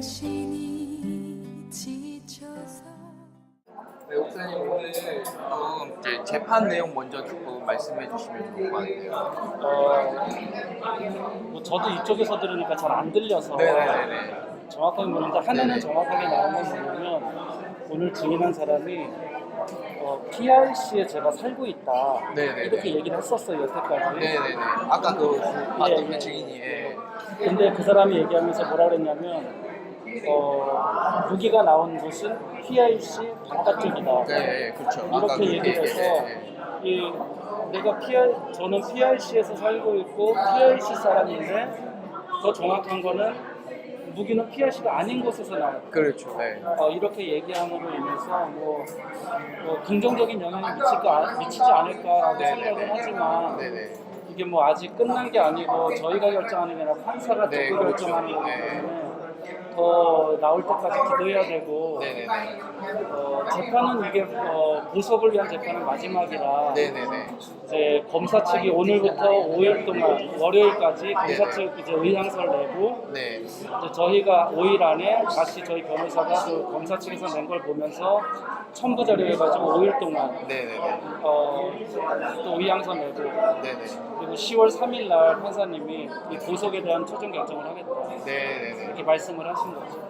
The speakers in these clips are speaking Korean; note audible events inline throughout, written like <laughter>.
당신이 지쳐서 네, 목사님 오늘 좀 이제 재판 내용 먼저 조금 말씀해 주시면 좋을 것 같아요. 어, 뭐 저도 이쪽에서 들으니까 잘 안 들려서 네네네. 정확하게 모르는데 하나는 네네. 정확하게 나온 건 뭐냐면 오늘 증인한 사람이 어, PRC에 제가 살고 있다 네네네. 이렇게 얘기를 했었어요 여태까지 네네네. 아까 그 봤던 예, 그 예. 증인이 예. 근데 그 사람이 얘기하면서 뭐라 그랬냐면 어, 무기가 나온 곳은 PRC 바깥쪽이다 네, 예, 그렇죠. 아까 이렇게 그렇게 얘기를 해서 예, 예. 이 내가 PR 저는 PRC에서 살고 있고 PRC 사람인데 더 정확한 거는 무기는 PRC가 아닌 곳에서 나왔다. 그렇죠. 네. 어, 이렇게 얘기함으로 인해서 뭐, 뭐 긍정적인 영향을 미칠까 미치지 않을까라고 네네네. 생각은 하지만 네 네. 이게 뭐 아직 끝난 게 아니고 저희가 결정하는 게 아니라 판사가 네, 듣고 그렇죠. 결정하는 거기 네. 때문에 더 나올 때까지 기도해야 되고 네네네. 어, 재판은 이게 어, 보석을 위한 재판은 마지막이라 네네네. 이제 검사 측이 오늘부터 5일 동안 월요일까지 검사 네네. 측 이제 의향서를 내고 네. 이제 저희가 5일 안에 다시 저희 변호사가 그 검사 측에서 낸 걸 보면서 첨부 자료 해가지고 5일 동안 네네네. 어, 또 의향서 내고 네네. 그리고 10월 3일 날 판사님이 이 보석에 대한 최종 결정을 하겠다 네네네. 이렇게 말씀을 하 거죠.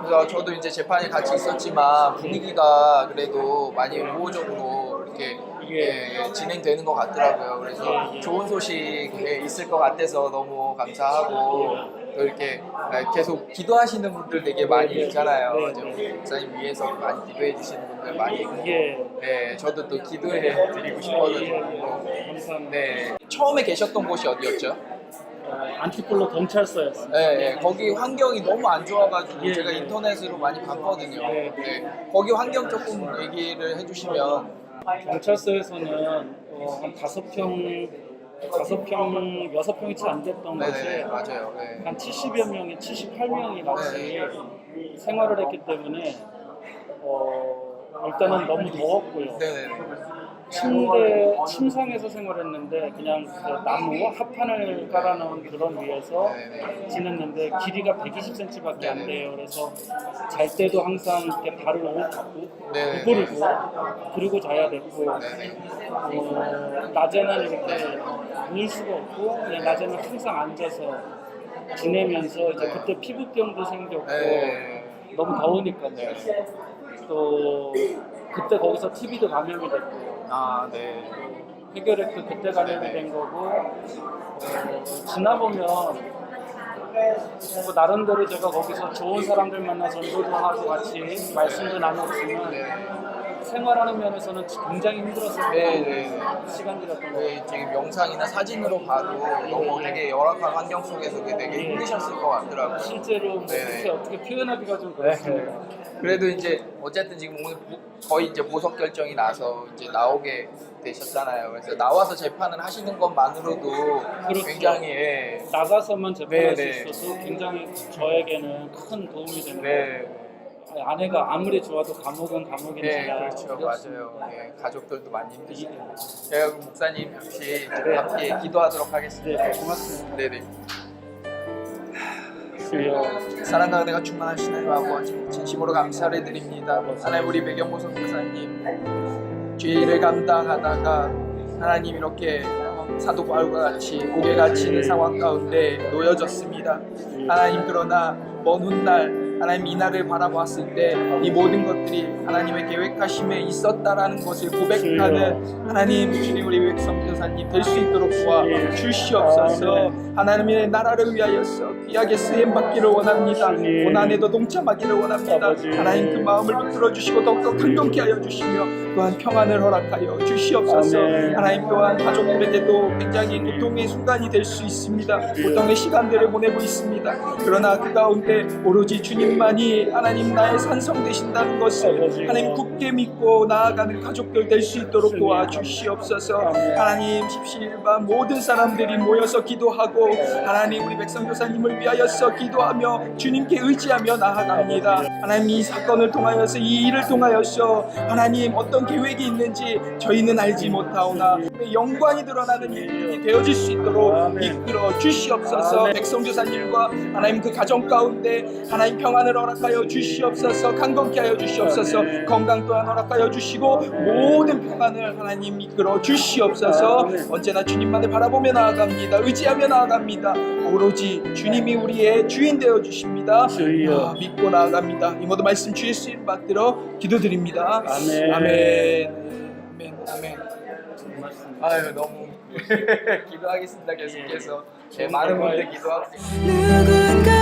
그래서 저도 이제 재판에 같이 있었지만 분위기가 그래도 많이 우호적으로 이렇게 예, 예, 진행되는 것 같더라고요. 그래서 예, 예. 좋은 소식 예, 있을 것 같아서 너무 감사하고 또 이렇게 예, 계속 기도하시는 분들 되게 많이 예, 있잖아요. 네, 좀 네. 목사님 위해서 많이 기도해 주시는 분들 많이 있고 이게 네, 저도 또 기도해 드리고 예, 싶거든요. 예, 감사합니다. 네, 처음에 계셨던 곳이 어디였죠? 어, 안티폴로 경찰서였어요. 네, 네, 거기 환경이 너무 안 좋아가지고 예, 제가 예. 인터넷으로 많이 봤거든요. 네. 네, 거기 환경 조금 얘기를 해주시면 경찰서에서는 어, 한 다섯 평, 다섯 평, 여섯 평이 채 안 됐던 네네 곳에 맞아요. 네. 한 70여 명이, 78명이 같이 생활을 했기 때문에 어, 일단은 너무 더웠고요. 네 네 침대, 침상에서 생활했는데 그냥 그 나무 합판을 깔아놓은 그런 위에서 지냈는데 길이가 120cm밖에 안 돼요. 그래서 잘 때도 항상 이렇게 발을 네네. 구부리고 그리고 자야 됐고 어, 낮에는 이렇게 누울 수가 없고 그냥 낮에는 항상 앉아서 지내면서 이제 네. 그때 피부병도 생겼고 네. 너무 더우니까요. 또 그때 거기서 TV도 감염이 됐고 아 네. 해결했고 그때 감염이 된 거고 어, 지나보면 뭐 나름대로 제가 거기서 좋은 사람들 만나 전도도 하고 같이 말씀도 나눴지만 생활하는 면에서는 굉장히 힘들었어요. 네네. 시간들이었던 거. 네, 지금 영상이나 사진으로 봐도 너무 되게 열악한 환경 속에서 그게 되게 힘드셨을 것 같더라고요. 실제로 뭐 네네. 그렇게 어떻게 표현하기가 좀 그렇습니다. 그래도 이제 어쨌든 지금 오늘 보- 거의 이제 보석 결정이 나서 이제 나오게 되셨잖아요. 그래서 나와서 재판을 하시는 것만으로도 그렇죠. 굉장히 예. 나가서만 재판할 네네. 수 있어도 굉장히 저에게는 큰 도움이 됩니다. 네. 아내가 아무리 좋아도 감옥은 감옥이니까 네, 그렇죠. 맞아요. 네, 가족들도 많이 이- 힘드시고. 제가 그럼 목사님 혹시 함께 기도하도록 하겠습니다. 네, 고맙습니다. 네네. 주여 사랑과 은혜가 충만하신 하나님 아버지 진심으로 감사를 드립니다. 하나님 우리 배경모성 목사님 죄를 감당하다가 하나님 이렇게 사도 바울과 같이 고개 갇히는 상황 가운데 놓여졌습니다. 하나님 그러나 먼 훗날 하나님 이 날을 바라보았을 때 이 모든 것들이 하나님의 계획하심에 있었다라는 것을 고백하는 하나님 주님 우리 백성 교사님 될 수 있도록 도와 주시옵소서. 하나님의 나라를 위하여서 귀하게 쓰임 받기를 원합니다. 고난에도 동참하기를 원합니다. 하나님 그 마음을 붙들어 주시고 더욱더 강동케 하여 주시며 또한 평안을 허락하여 주시옵소서. 하나님 또한 가족들에게도 굉장히 고통의 순간이 될 수 있습니다. 고통의 시간들을 보내고 있습니다. 그러나 그 가운데 오로지 주님 의 주님만이 하나님 나의 산성 되신다는 것을 하나님 굳게 믿고 나아가는 가족들 될 수 있도록 도와주시옵소서. 하나님 십시일반 모든 사람들이 모여서 기도하고 하나님 우리 백성 교사님을 위하여서 기도하며 주님께 의지하며 나아갑니다. 하나님 이 사건을 통하여서 이 일을 통하여서 하나님 어떤 계획이 있는지 저희는 알지 못하오나 영광이 드러나는 일들이 되어질 수 있도록 이끌어 주시옵소서. 백성 교사님과 하나님 그 가정 가운데 하나님 평안 을 허락하여 주시옵소서 강건케 하여 주시옵소서 건강 또한 허락하여 주시고 모든 평안을 하나님 이끌어 주시옵소서. 언제나 주님만을 바라보며 나아갑니다. 의지하며 나아갑니다. 오로지 주님이 우리의 주인 되어 주십니다. 아, 믿고 나아갑니다. 이 모든 말씀 주 예수님 받들어 기도드립니다. 아멘. 아멘. 아멘. 아멘. 아유 너무 <laughs> 기도하겠습니다 계속해서. 네, 많은 분들 기도하고 누구